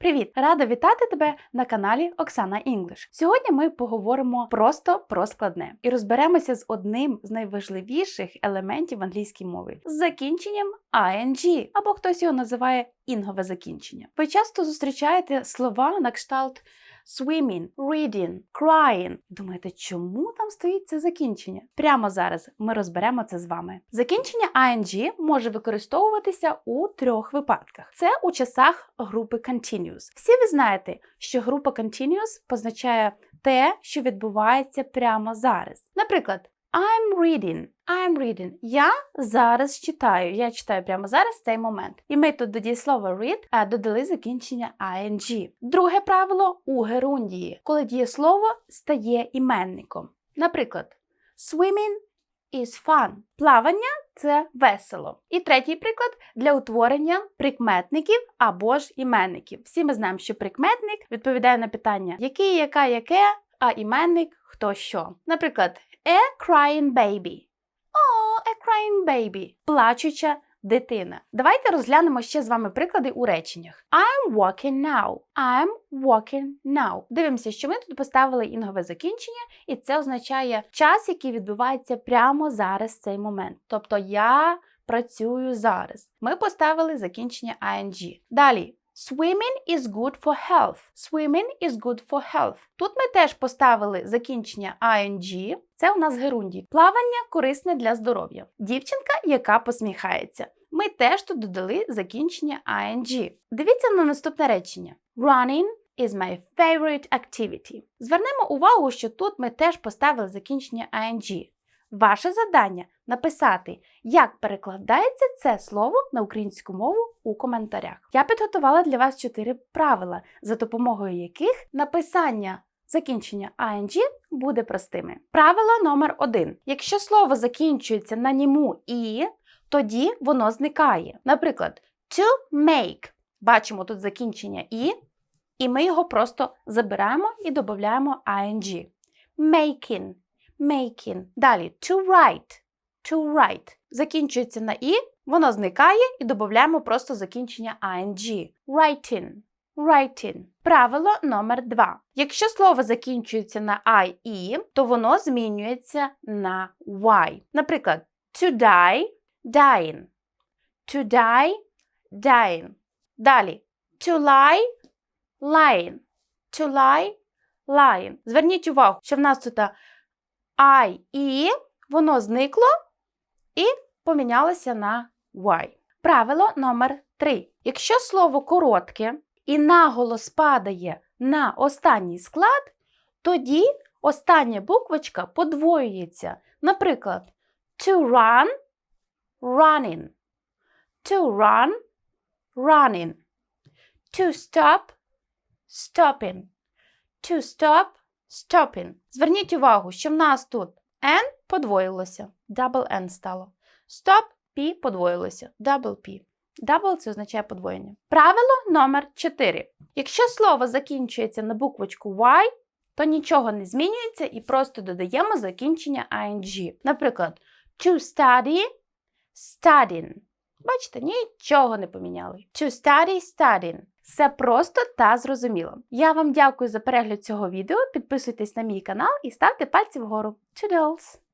Привіт! Рада вітати тебе на каналі Оксана Інглиш. Сьогодні ми поговоримо просто про складне і розберемося з одним з найважливіших елементів англійської мови з закінченням ing, або хтось його називає інгове закінчення. Ви часто зустрічаєте слова на кшталт swimming, reading, crying. Думаєте, чому там стоїть це закінчення? Прямо зараз ми розберемо це з вами. Закінчення ing може використовуватися у трьох випадках: це у часах групи continuous. Всі ви знаєте, що група continuous позначає те, що відбувається прямо зараз. Наприклад, I'm reading. I'm reading. Я зараз читаю. Я читаю прямо зараз цей момент. І ми тут до дієслова read додали закінчення ing. Друге правило у герундії, коли дієслово стає іменником. Наприклад, swimming is fun. Плавання це весело. І третій приклад для утворення прикметників або ж іменників. Всі ми знаємо, що прикметник відповідає на питання який, яка, яке, а іменник хто що. Наприклад, a crying baby. Oh, a crying baby. Плачуча дитина. Давайте розглянемо ще з вами приклади у реченнях. I'm walking now. I'm walking now. Дивимося, що ми тут поставили інгове закінчення, і це означає час, який відбувається прямо зараз в цей момент. Тобто я працюю зараз. Ми поставили закінчення ing. Далі. Swimming is good for health. Swimming is good for health. Тут ми теж поставили закінчення ing. Це у нас герунді. Плавання корисне для здоров'я. Дівчинка, яка посміхається. Ми теж тут додали закінчення ing. Дивіться на наступне речення. Running is my favorite activity. Звернемо увагу, що тут ми теж поставили закінчення ing. Ваше завдання написати, як перекладається це слово на українську мову у коментарях. Я підготувала для вас чотири правила, за допомогою яких написання закінчення ing буде простими. Правило номер один: якщо слово закінчується на німу і, тоді воно зникає. Наприклад, to make. Бачимо тут закінчення і, і ми його просто забираємо і додаємо ing. Making. Making. Далі to write. To write. Закінчується на і, воно зникає і додаємо просто закінчення ing. Writing. Writing. Правило номер два. Якщо слово закінчується на I то воно змінюється на Y. Наприклад, to die dying. To die dying. Далі. To lie lying. To lie lying. Зверніть увагу, що в нас тут I воно зникло і помінялося на Y. Правило номер 3. Якщо слово коротке і наголос падає на останній склад, тоді остання буквочка подвоюється. Наприклад, to run running. To run running. To stop stopping. To stop stopping. Зверніть увагу, що в нас тут N подвоїлося, double N стало. Stop P подвоїлося, double P. Double це означає подвоєння. Правило номер 4. Якщо слово закінчується на буквочку Y, то нічого не змінюється і просто додаємо закінчення ing. Наприклад, to study studying. Бачите, нічого не поміняли. To study studying. Все просто та зрозуміло. Я вам дякую за перегляд цього відео. Підписуйтесь на мій канал і ставте пальці вгору. Toodles!